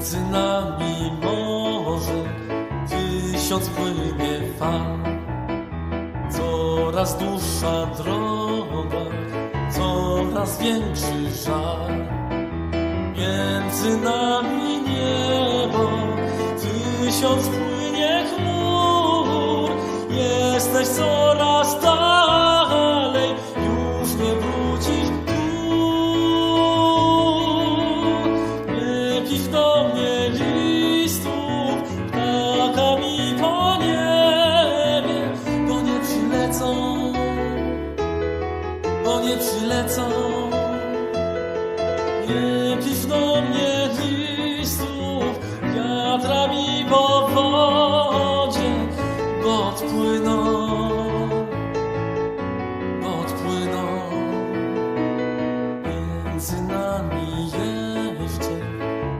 Między nami morze tysiąc płynie fal. Coraz dłuższa droga, coraz większy żal. Między nami niebo tysiąc płynie chmur. Jesteś coraz dalej, już nie wrócisz bo nie przylecą. Nie pisz do mnie listów, wiatrami po wodzie, bo odpłyną, bo. Między nami jeszcze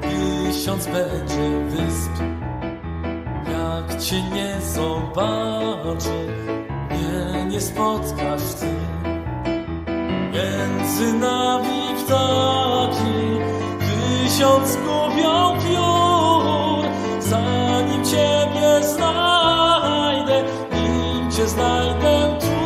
tysiąc będzie wysp. Jak cię nie zobaczę, nie, nie spotkasz ty. Między nami ptaki tysiąc gubią piór. Zanim ciebie znajdę, nim cię znajdę tu.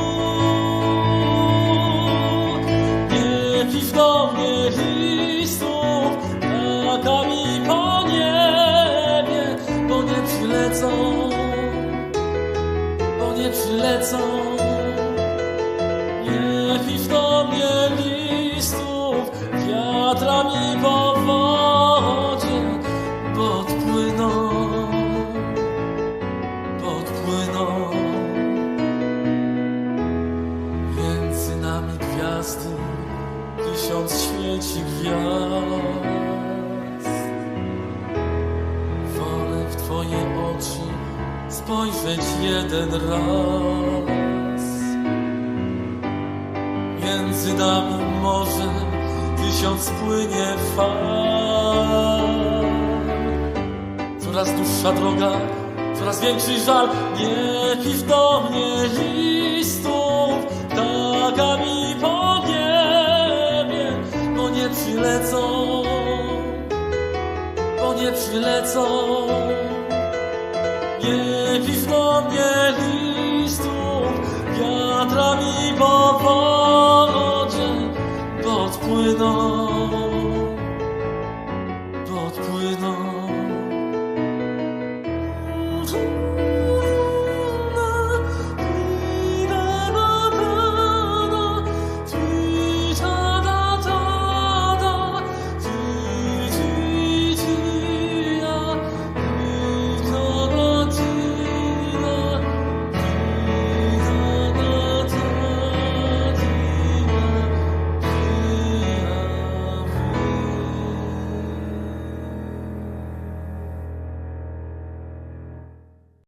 Nie pisz do mnie listów, ptakami po niebie, bo nie przylecą, bo nie przylecą. Nie pisz do tysiąc świeci gwiazd. Wolę w twoje oczy spojrzeć jeden raz. Między nami morze tysiąc płynie fal. Coraz dłuższa droga, coraz większy żal. Nie pisz do mnie przylecą, bo nie przylecą. Niech zgodnie listów wiatrami po wodzie podpłyną, podpłyną.